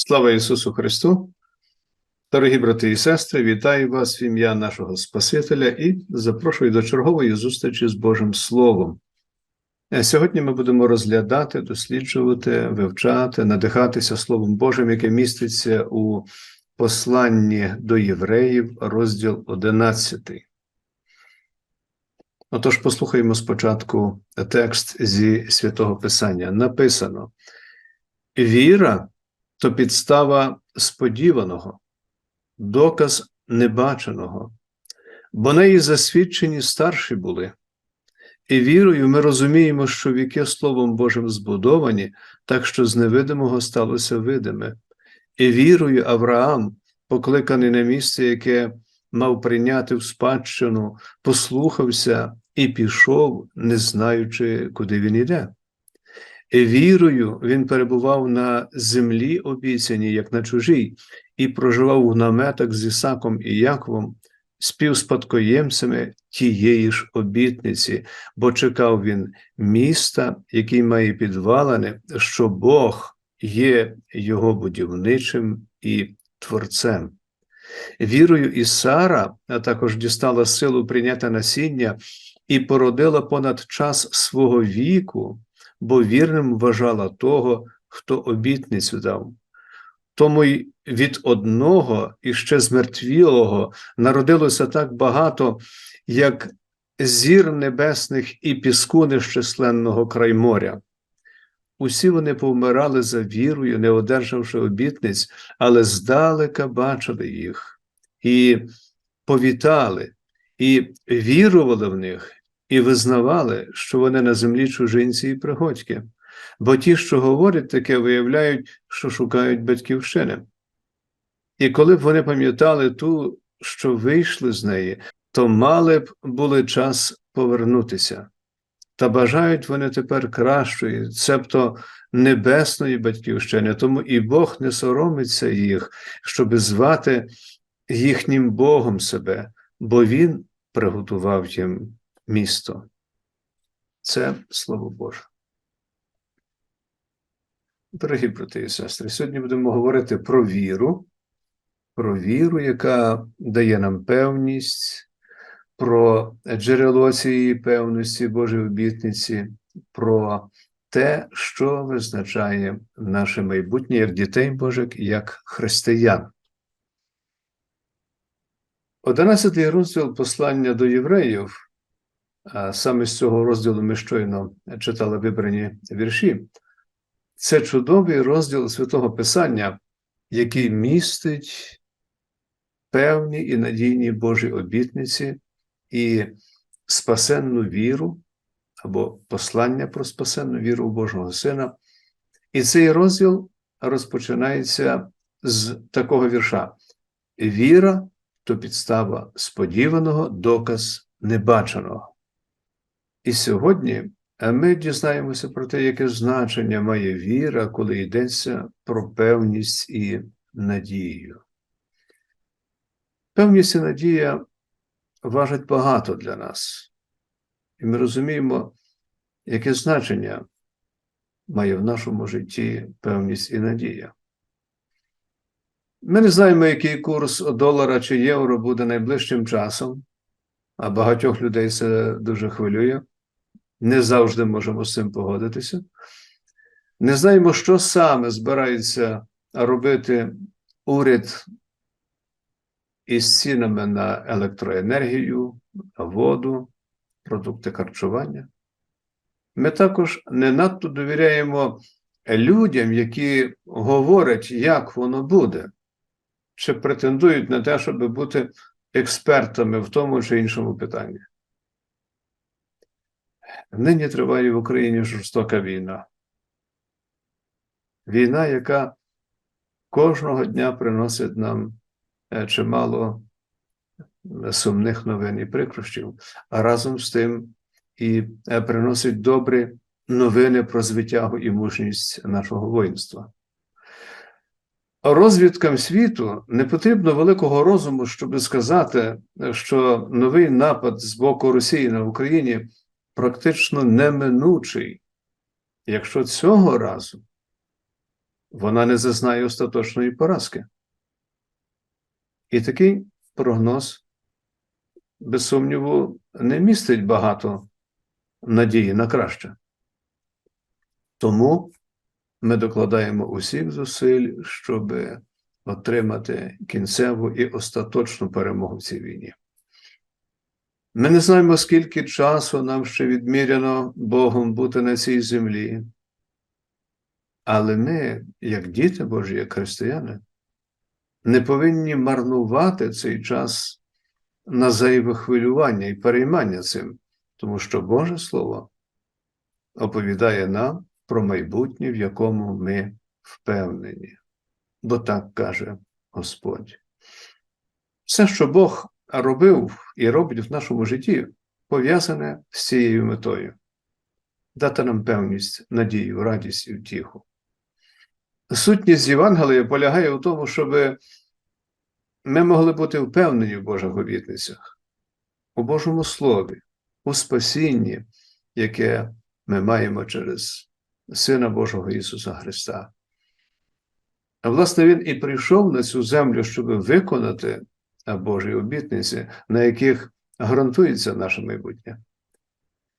Слава Ісусу Христу! Дорогі брати і сестри, вітаю вас в ім'я нашого Спасителя і запрошую до чергової зустрічі з Божим Словом. Е, Сьогодні ми будемо розглядати, досліджувати, вивчати, надихатися Словом Божим, яке міститься у посланні до євреїв, розділ 11. Отож, послухаємо спочатку текст зі святого Писання. Написано: Віра то підстава сподіваного, доказ небаченого, бо неї засвідчені старші були. І вірою ми розуміємо, що віки Словом Божим збудовані, так що з невидимого сталося видиме. І вірою Авраам, покликаний на місце, яке мав прийняти в спадщину, послухався і пішов, не знаючи, куди він іде. І вірою він перебував на землі обіцяній, як на чужій, і проживав в наметах з Ісаком і Яковом, співспадкоємцями тієї ж обітниці, бо чекав він міста, який має підвалини, що Бог є його будівничим і творцем. Вірою і Сара, також дістала силу прийняти насіння і породила понад час свого віку бо вірним вважала того, хто обітницю дав. Тому й від одного і ще змертвілого народилося так багато, як зір небесних і піску нещисленного край моря. Усі вони повмирали за вірою, не одержавши обітниць, але здалека бачили їх, і повітали, і вірували в них, і визнавали, що вони на землі чужинці і пригодьки, бо ті, що говорять таке, виявляють, що шукають батьківщини. І коли б вони пам'ятали ту, що вийшли з неї, то мали б були час повернутися. Та бажають вони тепер кращої, цебто небесної батьківщини, тому і Бог не соромиться їх, щоби звати їхнім Богом себе, бо Він приготував їм місто. Це слово Боже. Дорогі брати і сестри, сьогодні будемо говорити про віру, про віру, яка дає нам певність, про джерело цієї певності Божої обітниці, про те, що визначає наше майбутнє як дітей Божих, як християн. Одинадцятий розділ послання до євреїв саме з цього розділу ми щойно читали вибрані вірші. Це чудовий розділ святого Писання, який містить певні і надійні Божі обітниці і спасенну віру або послання про спасенну віру Божого Сина. І цей розділ розпочинається з такого вірша: Віра то підстава сподіваного, доказ небаченого. І сьогодні ми дізнаємося про те, яке значення має віра, коли йдеться про певність і надію. Певність і надія важать багато для нас, і ми розуміємо, яке значення має в нашому житті певність і надія. Ми не знаємо, який курс долара чи євро буде найближчим часом, а багатьох людей це дуже хвилює не завжди можемо з цим погодитися. Не знаємо, що саме збирається робити уряд із цінами на електроенергію, воду, продукти харчування. Ми також не надто довіряємо людям, які говорять, як воно буде, чи претендують на те, щоб бути експертами в тому чи іншому питанні. Нині триває в Україні жорстока війна. Війна, яка кожного дня приносить нам е, чимало сумних новин і прикрощів, а разом з тим і е, приносить добрі новини про звитягу і мужність нашого воїнства. Розвідкам світу не потрібно великого розуму, щоб сказати, що новий напад з боку Росії на Україні практично неминучий, якщо цього разу вона не зазнає остаточної поразки. І такий прогноз, без сумніву, не містить багато надії на краще. Тому ми докладаємо усіх зусиль, щоб отримати кінцеву і остаточну перемогу в цій війні. Ми не знаємо, скільки часу нам ще відміряно Богом бути на цій землі. Але ми, як діти Божі, як християни, не повинні марнувати цей час на зайве хвилювання і переймання цим, тому що Боже Слово оповідає нам про майбутнє, в якому ми впевнені. Бо так каже Господь. Все, що Бог робив і робить в нашому житті, пов'язане з цією метою дати нам певність, надію, радість і втіху. Сутність Євангелія полягає у тому, щоб ми могли бути впевнені в Божих обітницях, у Божому Слові, у спасінні, яке ми маємо через Сина Божого Ісуса Христа. А власне, Він і прийшов на цю землю, щоб виконати Божі обітниці, на яких гарантується наше майбутнє.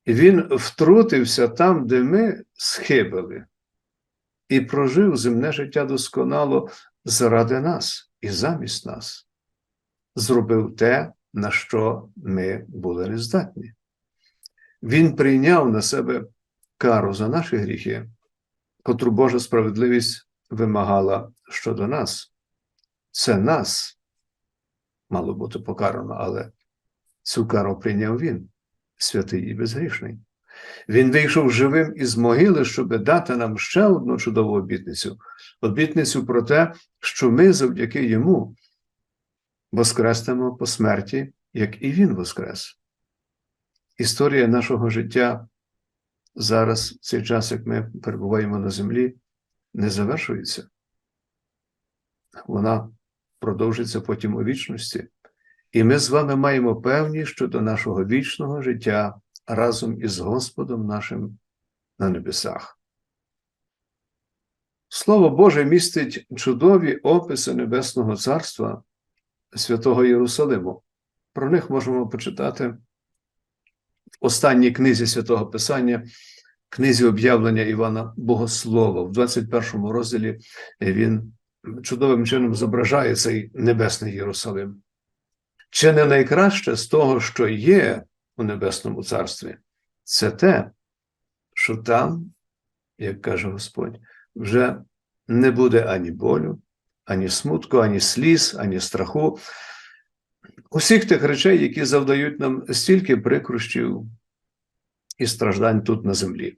І Він втрутився там, де ми схибили, і прожив земне життя досконало заради нас і замість нас, зробив те, на що ми були нездатні. Він прийняв на себе кару за наші гріхи, котру Божа справедливість вимагала щодо нас. Це нас мало бути покарано, але цю кару прийняв він, святий і безгрішний. Він вийшов живим із могили, щоб дати нам ще одну чудову обітницю обітницю про те, що ми завдяки йому воскреснемо по смерті, як і він воскрес. Історія нашого життя зараз, в цей час, як ми перебуваємо на землі, не завершується. Вона продовжиться потім у вічності. І ми з вами маємо певні щодо нашого вічного життя разом із Господом нашим на небесах. Слово Боже містить чудові описи Небесного Царства Святого Єрусалиму. Про них можемо почитати в останній книзі святого Писання, книзі об'явлення Івана Богослова. В 21 розділі він чудовим чином зображає цей Небесний Єрусалим. Чи не найкраще з того, що є у Небесному Царстві, це те, що там, як каже Господь, вже не буде ані болю, ані смутку, ані сліз, ані страху. Усіх тих речей, які завдають нам стільки прикрощів і страждань тут на землі.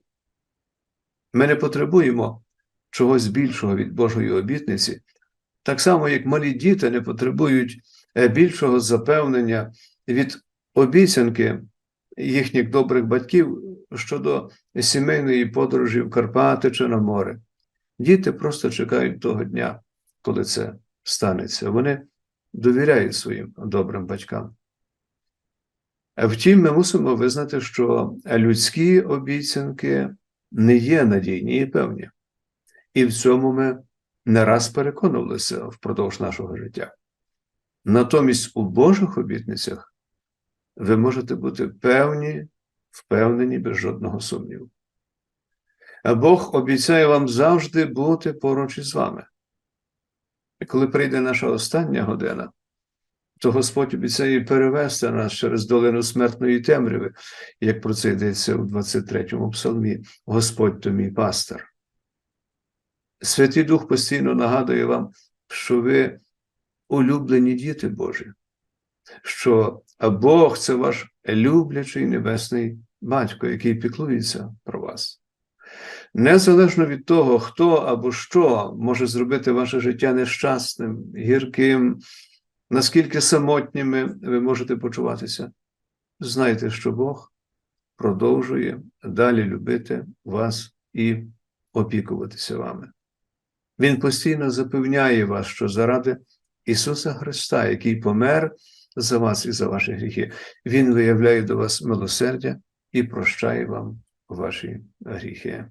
Ми не потребуємо чогось більшого від Божої обітниці, так само, як малі діти не потребують е, більшого запевнення від обіцянки їхніх добрих батьків щодо сімейної подорожі в Карпати чи на море. Діти просто чекають того дня, коли це станеться. Вони довіряють своїм добрим батькам. Втім, ми мусимо визнати, що людські обіцянки не є надійні і певні. І в цьому ми не раз переконувалися впродовж нашого життя. Натомість у Божих обітницях ви можете бути певні, впевнені без жодного сумніву. А Бог обіцяє вам завжди бути поруч із вами. І коли прийде наша остання година, то Господь обіцяє перевести нас через долину смертної темряви, як про це йдеться у 23-му псалмі, Господь то мій пастор. Святий Дух постійно нагадує вам, що ви улюблені діти Божі, що Бог це ваш люблячий небесний батько, який піклується про вас. Незалежно від того, хто або що може зробити ваше життя нещасним, гірким, наскільки самотніми ви можете почуватися, знайте, що Бог продовжує далі любити вас і опікуватися вами. Він постійно запевняє вас, що заради Ісуса Христа, який помер за вас і за ваші гріхи, Він виявляє до вас милосердя і прощає вам ваші гріхи.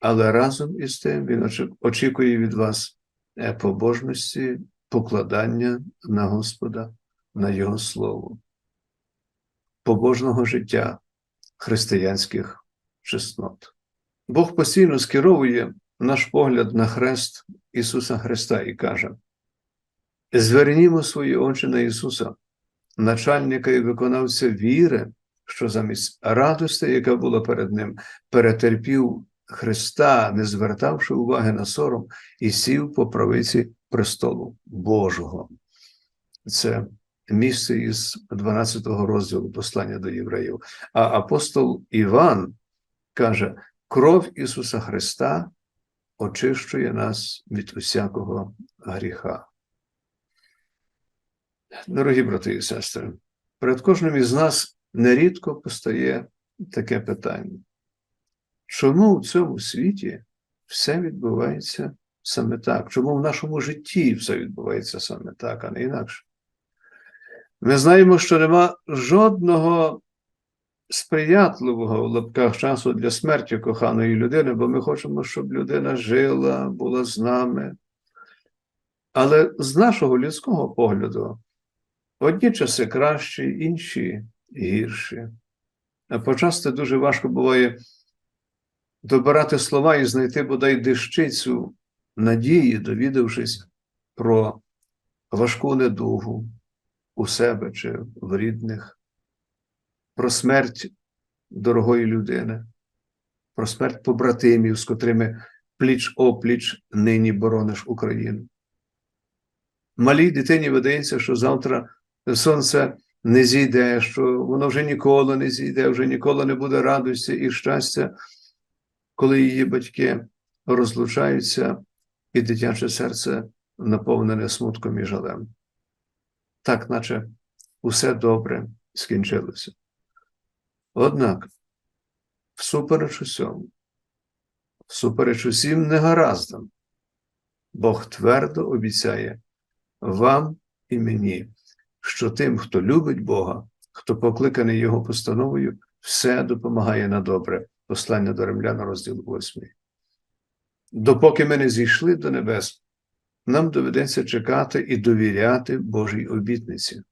але разом із тим він очікує від вас е, побожності, покладання на Господа, на Його Слово, побожного життя християнських чеснот. Бог постійно скеровує наш погляд на хрест Ісуса Христа і каже: Звернімо свої очі на Ісуса, начальника і виконавця віри, що замість радості, яка була перед Ним, перетерпів Христа, не звертавши уваги на сором, і сів по правиці престолу Божого. Це місце із 12 розділу послання до євреїв. А апостол Іван каже: кров Ісуса Христа очищує нас від усякого гріха. Дорогі брати і сестри, перед кожним із нас нерідко постає таке питання. Чому в цьому світі все відбувається саме так? Чому в нашому житті все відбувається саме так, а не інакше? Ми знаємо, що нема жодного сприятливого в лапках часу для смерті коханої людини, бо ми хочемо, щоб людина жила, була з нами. Але з нашого людського погляду, одні часи кращі, інші гірші. А почасти дуже важко буває добирати слова і знайти бодай дещицю надії, довідавшись про важку недугу у себе чи в рідних, про смерть дорогої людини, про смерть побратимів, з котрими пліч опліч нині борониш Україну. Малій дитині видається, що завтра сонце не зійде, що воно вже ніколи не зійде, вже ніколи не буде радості і щастя, коли її батьки розлучаються, і дитяче серце наповнене смутком і жалем. Так, наче усе добре скінчилося. Однак, всупереч усьому, всупереч усім негараздам, Бог твердо обіцяє вам і мені, що тим, хто любить Бога, хто покликаний Його постановою, все допомагає на добре. Послання до римляна, розділ 8. Допоки ми не зійшли до небес, нам доведеться чекати і довіряти Божій обітниці.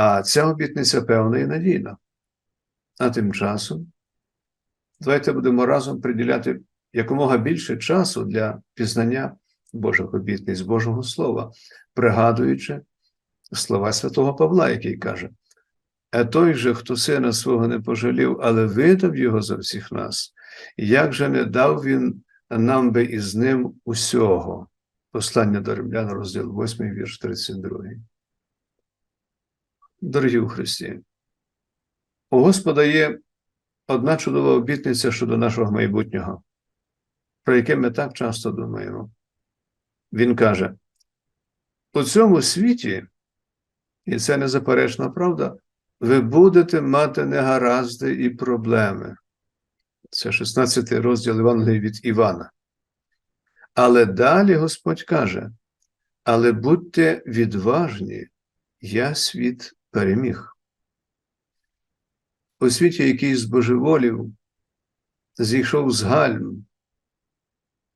А ця обітниця певна і надійна. А тим часом давайте будемо разом приділяти якомога більше часу для пізнання Божих обітниць, Божого Слова, пригадуючи слова святого Павла, який каже: А той же, хто сина свого не пожалів, але видав його за всіх нас, як же не дав він нам би із ним усього? Послання до римлян, розділ 8, вірш 32. Дорогі у Христі, у Господа є одна чудова обітниця щодо нашого майбутнього, про яке ми так часто думаємо. Він каже: у цьому світі, і це незаперечна правда, ви будете мати негаразди і проблеми. Це 16 розділ Євангелії від Івана. Але далі Господь каже: але будьте відважні, я світ переміг. У світі, який збожеволів, зійшов з гальм,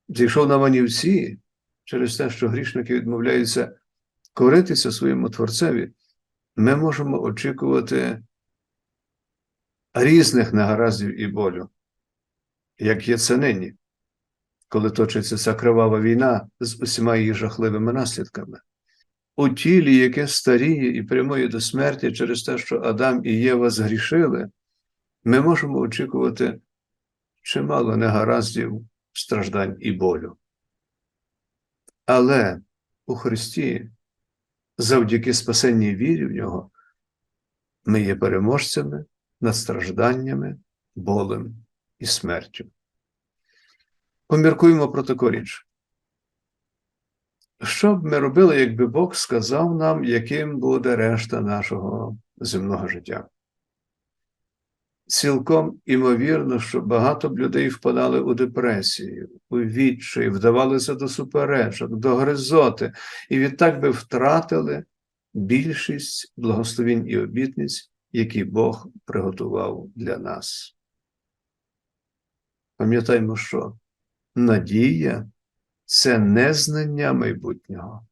зійшов на манівці через те, що грішники відмовляються коритися своєму Творцеві, ми можемо очікувати різних негараздів і болю, як є це нині, коли точиться ця кривава війна з усіма її жахливими наслідками. У тілі, яке старіє і прямує до смерті через те, що Адам і Єва згрішили, ми можемо очікувати чимало негараздів, страждань і болю. Але у Христі, завдяки спасенній вірі в Нього, ми є переможцями над стражданнями, болем і смертю. Поміркуємо про таку річ. Що б ми робили, якби Бог сказав нам, яким буде решта нашого земного життя? Цілком імовірно, що багато б людей впадали у депресію, у відчай, вдавалися до суперечок, до гризоти, і відтак би втратили більшість благословінь і обітниць, які Бог приготував для нас. Пам'ятаємо, що надія це не знання майбутнього.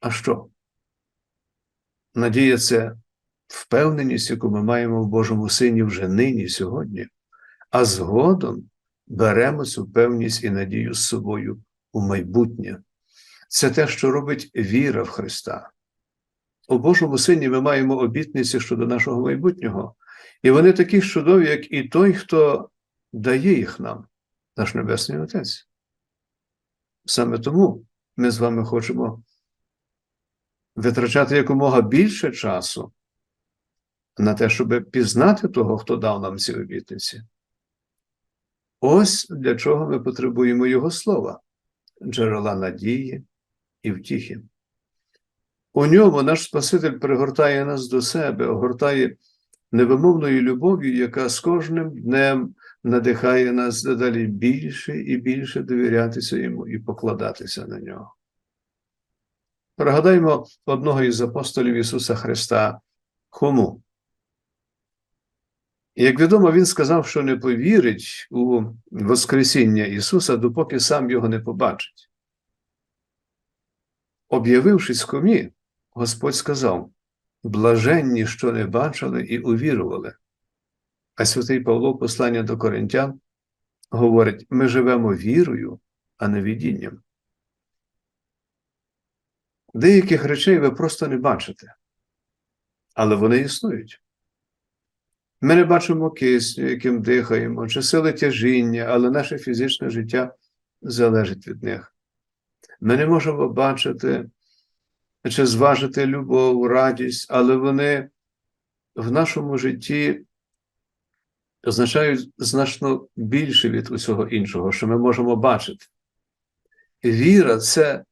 А що? Надія це впевненість, яку ми маємо в Божому Сині вже нині, сьогодні, а згодом беремо цю певність і надію з собою у майбутнє. Це те, що робить віра в Христа. У Божому Сині ми маємо обітниці щодо нашого майбутнього, і вони такі чудові, як і той, хто дає їх нам, наш Небесний Отець. Саме тому ми з вами хочемо витрачати якомога більше часу на те, щоб пізнати того, хто дав нам ці обітниці. Ось для чого ми потребуємо Його слова, джерела надії і втіхи. У ньому наш Спаситель пригортає нас до себе, огортає невимовною любов'ю, яка з кожним днем надихає нас дедалі більше і більше довірятися йому і покладатися на нього. Пригадаймо одного із апостолів Ісуса Христа Хому. Як відомо, він сказав, що не повірить у Воскресіння Ісуса, допоки сам його не побачить. Об'явившись Хомі, Господь сказав: блаженні, що не бачили і увірували. А святий Павло, послання до Коринтян, говорить: ми живемо вірою, а не видінням. Деяких речей ви просто не бачите, але вони існують. Ми не бачимо кисню, яким дихаємо, чи сили тяжіння, але наше фізичне життя залежить від них. Ми не можемо бачити чи зважити любов, радість, але вони в нашому житті означають значно більше від усього іншого, що ми можемо бачити. Віра це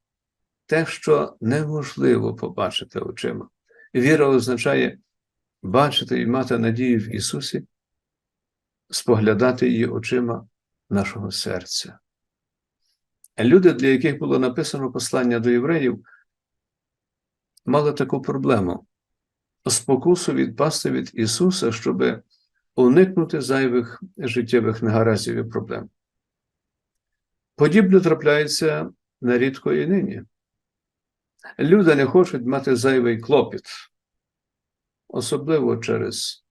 те, що неможливо побачити очима. Віра означає бачити і мати надію в Ісусі, споглядати її очима нашого серця. Люди, для яких було написано послання до євреїв, мали таку проблему спокусу відпасти від Ісуса, щоб уникнути зайвих життєвих негараздів і проблем. Подібне трапляється нерідко і нині. Люди не хочуть мати зайвий клопіт, особливо через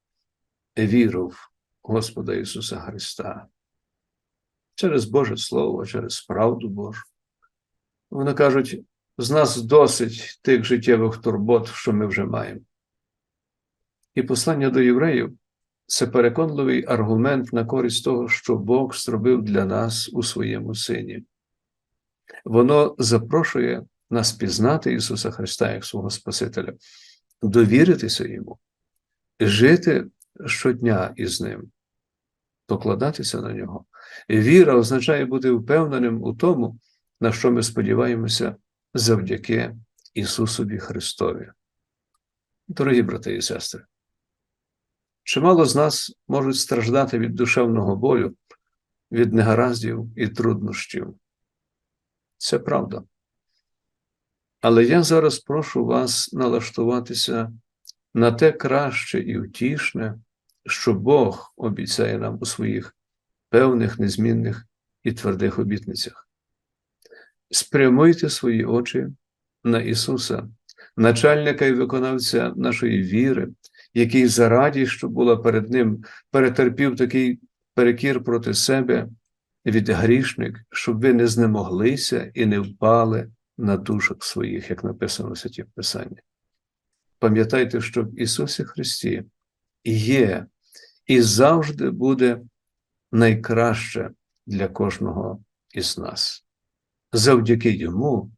віру в Господа Ісуса Христа, через Боже Слово, через правду Божу. Вони кажуть, з нас досить тих життєвих турбот, що ми вже маємо. І послання до євреїв це переконливий аргумент на користь того, що Бог зробив для нас у своєму Сині. Воно запрошує нас пізнати Ісуса Христа як свого Спасителя, довіритися Йому, жити щодня із Ним, покладатися на нього. Віра означає бути впевненим у тому, на що ми сподіваємося завдяки Ісусові Христові. Дорогі брати і сестри, чимало з нас можуть страждати від душевного болю, від негараздів і труднощів. Це правда. Але я зараз прошу вас налаштуватися на те краще і втішне, що Бог обіцяє нам у своїх певних, незмінних і твердих обітницях. Спрямуйте свої очі на Ісуса, начальника і виконавця нашої віри, який зараді, що була перед Ним, перетерпів такий перекір проти себе від грішник, щоб ви не знемоглися і не впали на душах своїх, як написано в Святі Писанні. Пам'ятайте, що в Ісусі Христі є і завжди буде найкраще для кожного із нас. Завдяки Йому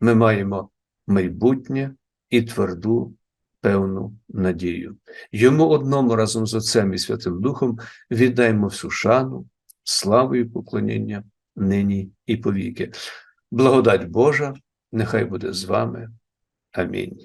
ми маємо майбутнє і тверду певну надію. Йому одному разом з Отцем і Святим Духом віддаємо всю шану, славу і поклоніння нині і повіки. Благодать Божа, нехай буде з вами. Амінь.